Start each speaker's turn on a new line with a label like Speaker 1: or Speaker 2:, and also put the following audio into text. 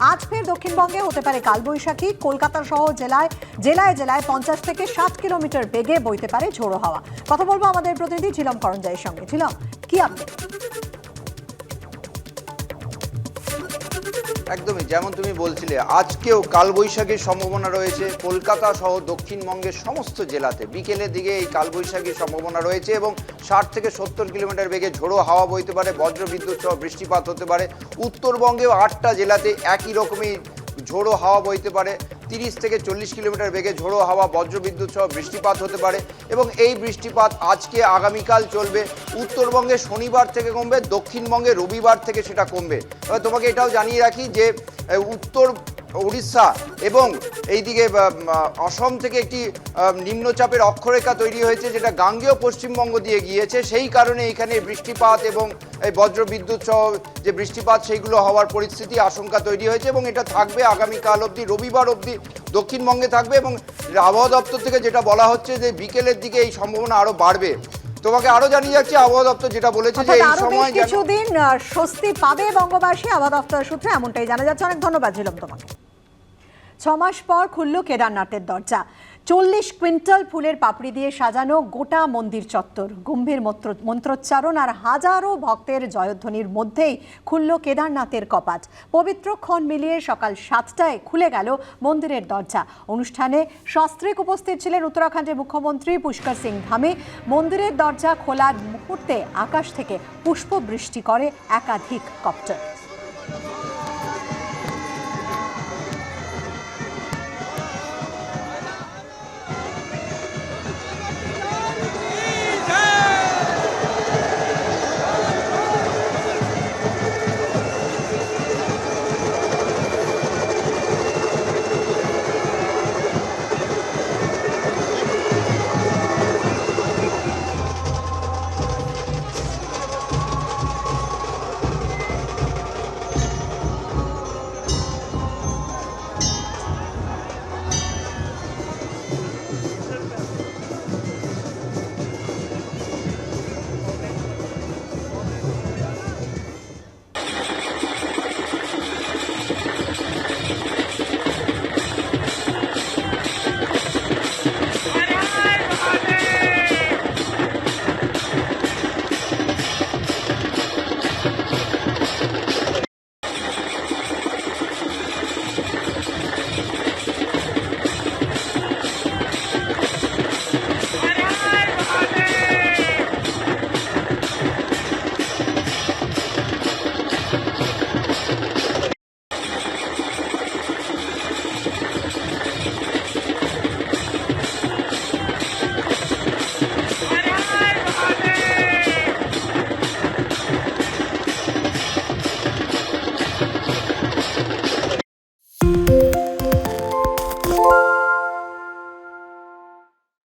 Speaker 1: আজ ফের দক্ষিণবঙ্গে হতে পারে কালবৈশাখী। কলকাতা সহ জেলায় জেলায় জেলায় পঞ্চাশ থেকে সাত কিলোমিটার বেগে বইতে পারে ঝোড়ো হাওয়া। কথা বলব আমাদের প্রতিনিধি ঝিলম করঞ্জাইয়ের সঙ্গে। ঝিলম, কি আপডেট
Speaker 2: একদমই, যেমন তুমি বলছিলে, আজকেও কালবৈশাখীর সম্ভাবনা রয়েছে। কলকাতা সহ দক্ষিণবঙ্গের সমস্ত জেলাতে বিকেলের দিকে এই কালবৈশাখীর সম্ভাবনা রয়েছে এবং ষাট থেকে সত্তর কিলোমিটার বেগে ঝোড়ো হাওয়া বইতে পারে, বজ্রবিদ্যুৎ সহ বৃষ্টিপাত হতে পারে। উত্তরবঙ্গেও আটটা জেলাতে একই রকমই ঝোড়ো হাওয়া বইতে পারে। তিরিশ থেকে চল্লিশ কিলোমিটার বেগে ঝোড়ো হাওয়া, বজ্রবিদ্যুৎ সহ বৃষ্টিপাত হতে পারে এবং এই বৃষ্টিপাত আজকে আগামীকাল চলবে। উত্তরবঙ্গে শনিবার থেকে কমবে, দক্ষিণবঙ্গে রবিবার থেকে সেটা কমবে। তোমাকে এটাও জানিয়ে রাখি যে উত্তর উড়িষ্যা এবং এইদিকে অসম থেকে একটি নিম্নচাপের অক্ষরেখা তৈরি হয়েছে যেটা গাঙ্গেয় পশ্চিমবঙ্গ দিয়ে গিয়েছে। সেই কারণে এখানে বৃষ্টিপাত এবং এই বজ্রবিদ্যুৎ সহ যে বৃষ্টিপাত, সেইগুলো হওয়ার পরিস্থিতি আশঙ্কা তৈরি হয়েছে এবং এটা থাকবে আগামীকাল অবধি, রবিবার অবধি দক্ষিণবঙ্গে থাকবে এবং আবহাওয়া দপ্তর থেকে যেটা বলা হচ্ছে যে বিকেলের দিকে এই সম্ভাবনা আরও বাড়বে। তোমাকে আরও জানিয়ে যাচ্ছি আবহাওয়া দপ্তর যেটা বলেছে যে এই সময়
Speaker 1: কিছুদিন স্বস্তি পাবে বঙ্গবাসী আবহাওয়া দপ্তর সূত্রে এমনটাই জানা যাচ্ছে। অনেক ধন্যবাদ ঝিলম তোমাকে। ছমাস পর খুলল কেদারনাথের দরজা। চল্লিশ কুইন্টাল ফুলের পাপড়ি দিয়ে সাজানো গোটা মন্দির চত্বর। গম্ভীর মন্ত্র- মন্ত্রোচ্চারণ আর হাজারো ভক্তের জয়ধ্বনির মধ্যেই খুলল কেদারনাথের কপাট। পবিত্র ক্ষণ মিলিয়ে সকাল সাতটায় খুলে গেল মন্দিরের দরজা। অনুষ্ঠানে সস্ত্রিক উপস্থিত ছিলেন উত্তরাখণ্ডের মুখ্যমন্ত্রী পুষ্কর সিং ধামে। মন্দিরের দরজা খোলার মুহূর্তে আকাশ থেকে পুষ্পবৃষ্টি করে একাধিক কপ্টার।